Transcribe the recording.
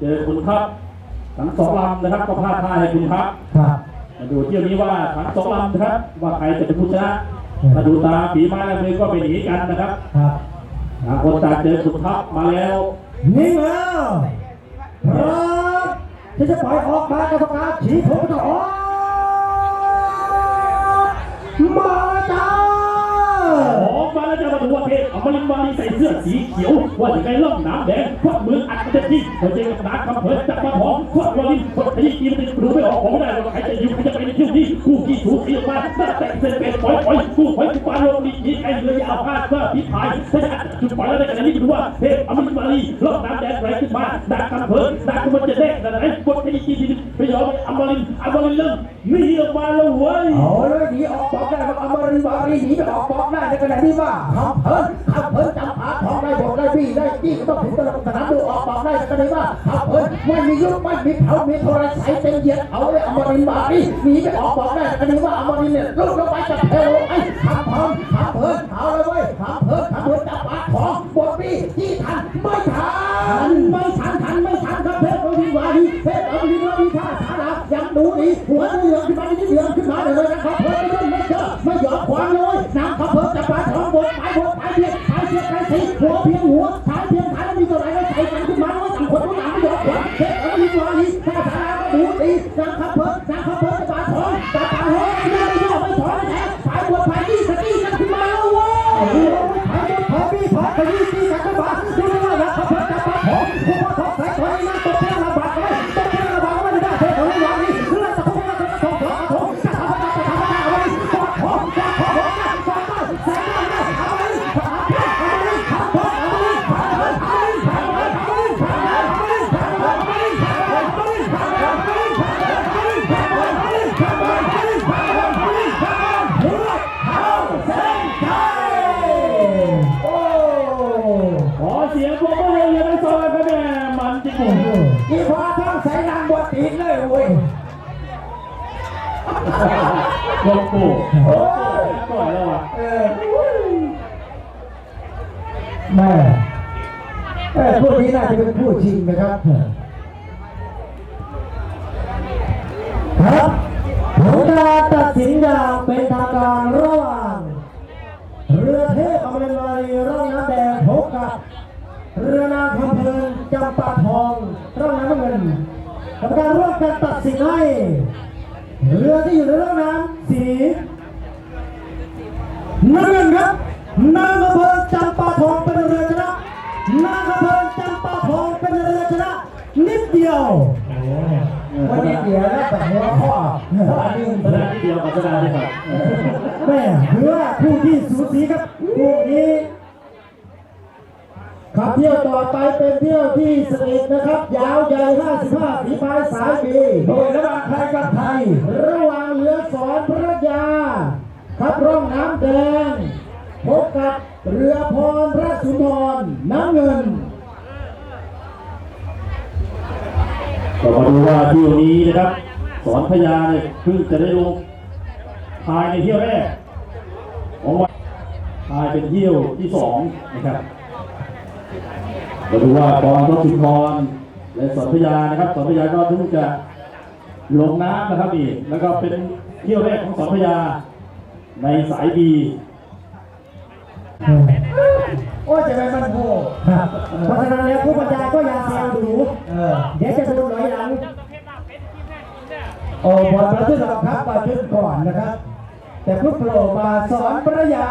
เจอคุณครับทั้งสองลำนะครับก็พลาดท่าให้คุณครับครับมาดูเที่ยวนี้ว่าทั้งสองลำนะครับ ว่าใครจะเป็นผู้ชนะมาดูตาปีมาแล้วนี่ก็เป็นหนีกันนะครับครับคนตาเจอคุณครับมาแล้วนี่แล้วครับที่จะปล่อยออกมากรรมการชี้ผมจะออก วัดหัวเพชอมรินบาลีใส่เสื้อสีเขียววันไกลล่องน้ำแดงควักมืออัดเต็มที่หัวใจกระดาษคำเพิดจับมาหอมควักวอลินคนที่ตีมันจะรู้ไม่ออกของได้เราใคใจอยู่ใครจะไปในที่นี้คู่ขี้ถูสีออกมาหน้าแตกเส้นเป็นปล่อยปล่อยคู่ปล่อยคู่ปานลงดีดีไอ้เรือเอาพาดเพื่อพิพายถ้าจะจุดปล่อยแล้วในขณะนี้ดูว่าเพชอมรินบาลีล่องน้ำแดงไหลขึ้นมาดักคำเพิดดักมันจะได้แต่ไหนคนที่ตีมันไม่ยอมอัมรินอัมรินเริ่มหนีออกมาแล้วเว้ยเอาเลยหนีออกปอกได้ครับอมรินวานีหนีไปออกปอกได้ในขณะที่ว่าอมเพินอำเภนจับหาทองได้บอกได้บี้ได้จี้ต้องถึงตะลงสนามดูออกบอกได้กันเลยว่าอำเภนไม่มียุบไม่มีเผามีโทรศัพท์เต็มเหยียดเขาเลยอมรินบาปีหนีไปออกบอกได้กันเลยว่าอมรินเนี่ยลุกลงไปจับเทวไอ้ทำพรทำเพินเอาเลยเว้ทำเพินทำเพินจับหาทองบอกบี้จี้ทันไม่ทันไม่ทันทันไม่ทันครับเพชรอมรินบารีเพชรอมรินบารีท่าสารายังดูดีหัวเรือที่มันนี่เรือ อีพอต้องใส่นางบวชตีนเลยเว้ยหลวงปู่โอ้ยก่อนแล้วอะเออแม่เออผู้นี้น่าจะเป็นผู้ชิงนะครับครับผลการตัดสินอย่างเป็นทางการระหว่างเรือเทพอมรินทร์วารีร่องน้ำแดงพบกับ เรือนางคำเพลินจำปาทองร่องน้ำเงินกรรมการร่วมกันตัดสินให้เรือที่อยู่ในร่องน้ำสีน้ำเงินครับนางคำเพลินจำปาทองเป็นเรือชนะนางคำเพลินจำปาทองเป็นเรือชนะนิดเดียววันนี้เดียวแล้วแต่หัวข้ออันนี้สนามที่เดียวกับสนามที่ครับแม่ถือว่าผู้ที่สูสีครับคู่นี้ ขับเที่ยวต่อไปเป็นเที่ยวที่สนิทนะครับ ยาวใหญ่55ฝีพายสายบีโดยระหว่างไทยกับไทย ระหว่างเรือสอนพระยาขับร่องน้ำแดง พบกับเรือพรพระสุนทรน้ำเงินก็มาดูว่าเที่ยวนี้นะครับ สอนพญาเนี่ยเพิ่งจะได้ลงภายในเที่ยวแรกของวันภายเป็นเที่ยวที่สองนะครับ มาดูว่าบอลทศชุพรและสอนพญานะครับสอนพญาก็เพิ่งจะลงน้ำนะครับอีกแล้วก็เป็นเที่ยวแรกของสอนพญาในสายบีโอ้ยจะไปมันโหเพราะฉะนั้นแล้วผู้บรรยายก็อย่าแซวดูเดี๋ยวจะโดนหน่อยหลังโอ้บอลประทึกหรอกครับประทึกก่อนนะครับ แต่เพิ่โผล่มาสอนพระยา